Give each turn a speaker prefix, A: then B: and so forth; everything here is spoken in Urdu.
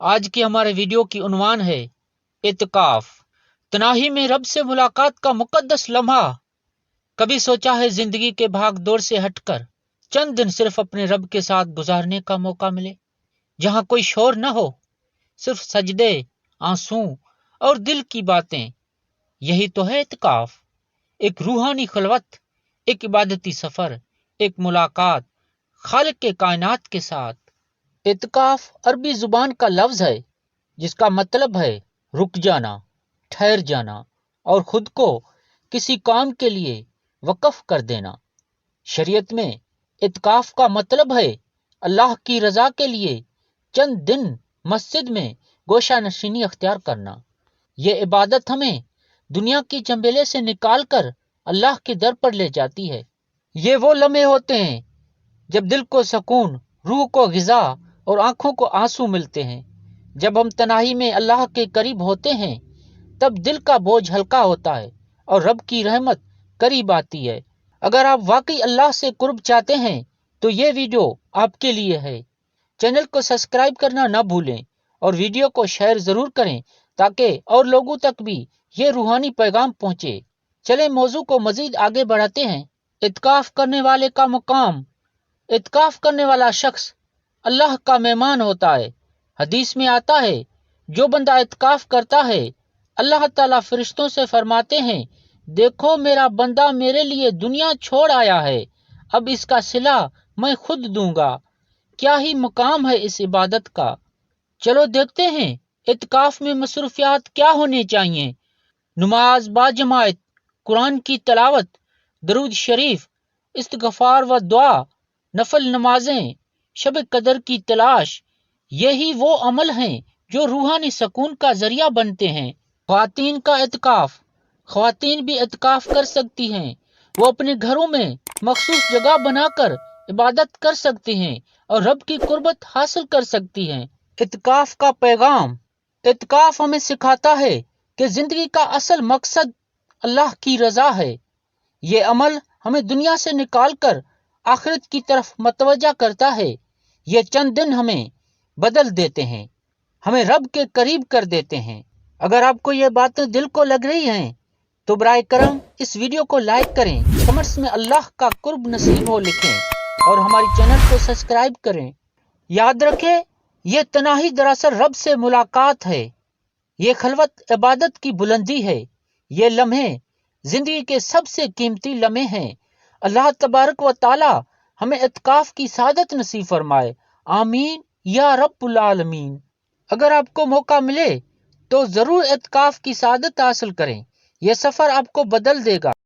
A: آج کی ہمارے ویڈیو کی عنوان ہے اتکاف تناہی میں رب سے ملاقات کا مقدس لمحہ۔ کبھی سوچا ہے زندگی کے بھاگ دور سے ہٹ کر چند دن صرف اپنے رب کے ساتھ گزارنے کا موقع ملے۔ جہاں کوئی شور نہ ہو، صرف سجدے، آنسو اور دل کی باتیں۔ یہی تو ہے اتکاف ایک روحانی خلوت، ایک عبادتی سفر، ایک ملاقات خالق کے کائنات کے ساتھ۔ اتکاف عربی زبان کا لفظ ہے، جس کا مطلب ہے رک جانا، ٹھہر جانا اور خود کو کسی کام کے لیے وقف کر دینا۔ شریعت میں اتکاف کا مطلب ہے اللہ کی رضا کے لیے چند دن مسجد میں گوشہ نشینی اختیار کرنا۔ یہ عبادت ہمیں دنیا کی چمبیلے سے نکال کر اللہ کے در پر لے جاتی ہے۔ یہ وہ لمحے ہوتے ہیں جب دل کو سکون، روح کو غذا اور آنکھوں کو آنسو ملتے ہیں۔ جب ہم تنہائی میں اللہ کے قریب ہوتے ہیں، تب دل کا بوجھ ہلکا ہوتا ہے اور رب کی رحمت قریب آتی ہے۔ اگر آپ واقعی اللہ سے قرب چاہتے ہیں، تو یہ ویڈیو آپ کے لیے ہے۔ چینل کو سبسکرائب کرنا نہ بھولیں اور ویڈیو کو شیئر ضرور کریں تاکہ اور لوگوں تک بھی یہ روحانی پیغام پہنچے۔ چلے موضوع کو مزید آگے بڑھاتے ہیں۔ اتکاف کرنے والے کا مقام۔ اتکاف کرنے والا شخص اللہ کا مہمان ہوتا ہے۔ حدیث میں آتا ہے، جو بندہ اتکاف کرتا ہے، اللہ تعالیٰ فرشتوں سے فرماتے ہیں، دیکھو میرا بندہ میرے لیے دنیا چھوڑ آیا ہے، اب اس کا صلہ میں خود دوں گا۔ کیا ہی مقام ہے اس عبادت کا؟ چلو دیکھتے ہیں اتکاف میں مصروفیات کیا ہونے چاہیے۔ نماز با جماعت، قرآن کی تلاوت، درود شریف، استغفار و دعا، نفل نمازیں شب قدر کی تلاش، یہی وہ عمل ہیں جو روحانی سکون کا ذریعہ بنتے ہیں۔ خواتین کا اتکاف خواتین بھی اتکاف کر سکتی ہیں۔ وہ اپنے گھروں میں مخصوص جگہ بنا کر عبادت کر سکتی ہیں اور رب کی قربت حاصل کر سکتی ہیں۔ اتکاف کا پیغام اتکاف ہمیں سکھاتا ہے کہ زندگی کا اصل مقصد اللہ کی رضا ہے۔ یہ عمل ہمیں دنیا سے نکال کر آخرت کی طرف متوجہ کرتا ہے۔ یہ چند دن ہمیں بدل دیتے ہیں، ہمیں رب کے قریب کر دیتے ہیں۔ اگر آپ کو یہ باتیں دل کو لگ رہی ہیں، تو برائے کرم اس ویڈیو کو لائک کریں کمنٹس میں اللہ کا قرب نصیب ہو لکھیں اور ہماری چینل کو سبسکرائب کریں۔ یاد رکھیں، یہ تناہی دراصل رب سے ملاقات ہے۔ یہ خلوت عبادت کی بلندی ہے۔ یہ لمحے زندگی کے سب سے قیمتی لمحے ہیں۔ اللہ تبارک و تعالی ہمیں اعتکاف کی سعادت نصیب فرمائے۔ آمین۔ یا رب العالمین۔ اگر آپ کو موقع ملے تو ضرور اتکاف کی سعادت حاصل کریں۔ یہ سفر آپ کو بدل دے گا۔